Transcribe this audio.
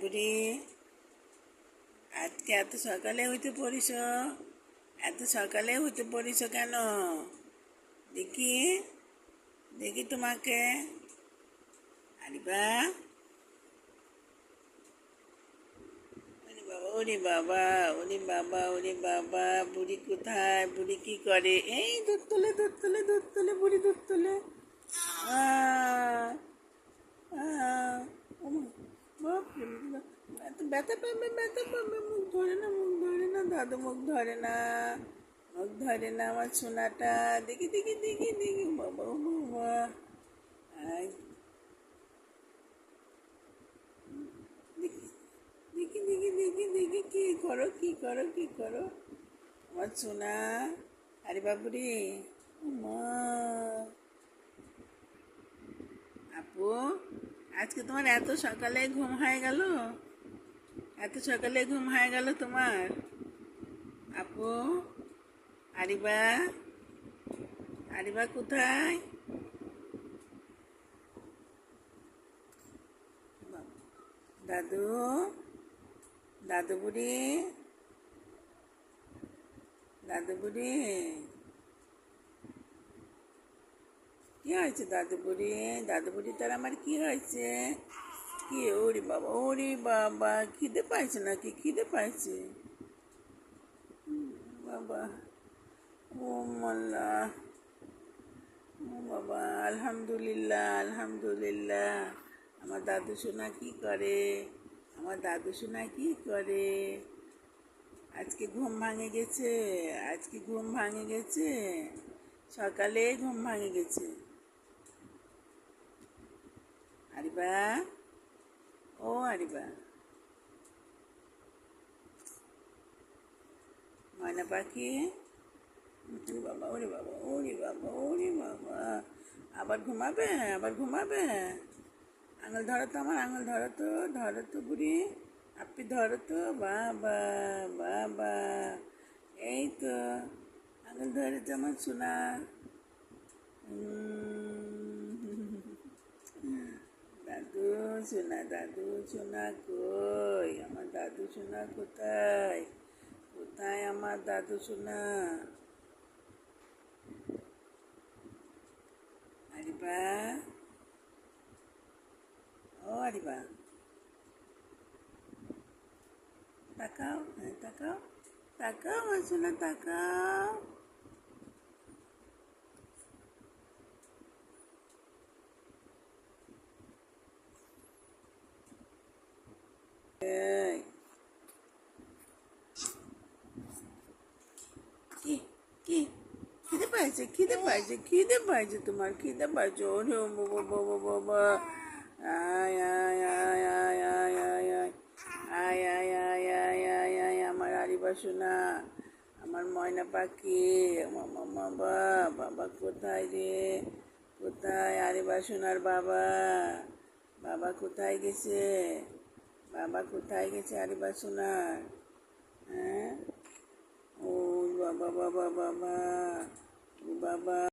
বুড়ি আজকে এত সকালে হইতে পড়িস এত সকালে হইতে পড়িস কেন? দেখি দেখি তোমাকে। আরিবা ওরে বাবা ওরে বাবা ওরে বাবা বুড়ি কোথায়? বুড়ি কি করে? এই দুধ তোলে দুধ তোলে দুধ তোলে বুড়ি দুধ তোলে। আহ, ব্যথা পাবে ব্যথা পাবে, মুখ ধরে না, মুখ ধরে না, দাদু মুখ ধরে না, মুখ ধরে না আমার সোনাটা। দেখি দেখি দেখি দেখি, বাবা বাবা। দেখি দেখি দেখি দেখি, কি করো কি করো কি করো? আমার সোনা। আরে বাবুরে মা। আপু, আজকে তোমার এত সকালে ঘুম হয়ে গেল? এত সকালে ঘুম হয়ে গেল তোমার? আপু, আরিবা আরিবা কোথায়? দাদু দাদু বুড়ি দাদু বুড়ি কি হয়েছে দাদু বুড়ি দাদু বুড়ি তার আমার কি হয়েছে? ওরে বাবা ওরে বাবা, খিদে পাইছে নাকি? খিদে পাইছে। বাবা, ও মাল্লা ও বাবা, আলহামদুলিল্লাহ আলহামদুলিল্লাহ। আমার দাদু সোনা কি করে? আমার দাদু সোনা কি করে? আজকে ঘুম ভাঙে গেছে, আজকে ঘুম ভাঙে গেছে। সকালে ঘুম ভাঙে গেছে। আরিবা ও, আরিবা। ময়না পাখি? ওরে বাবা ওরে বাবা ওরে বাবা ওরে বাবা। আবার ঘুমাবে আবার ঘুমাবে। আঙুল ধরো তো আমার, আঙুল ধরো তো ধরো তো বুড়ি। আপনি ধরো তো বাবা বাবা এই তো, আঙুল ধরে যেমন শোনা দাদু সোনা দাদু সোনা কই আমার দাদু সোনা কোথায় কোথায় আমার দাদু সোনা আরিবা ও আরিবা তাকাও হ্যাঁ তাকাও তাকাও আমার সোনা তাকাও এই কি খিদে পাইছে খিদে পাইছে খিদে পাইছে তোমার খিদে পাইছে ওরে বাবা বাবা বাবা আয় আয় আয় আয় আয় আয় আয় আয় আয় আয় আয় আয় আয় আমার আরিবা সোনা আমার ময়না পাখি আমার বাবা বাবা কোথায় রে কোথায় আরিবা সোনার বাবা বাবা কোথায় গেছে বাবা কোথায় গেছে 哦，爸爸爸爸爸爸，爸爸。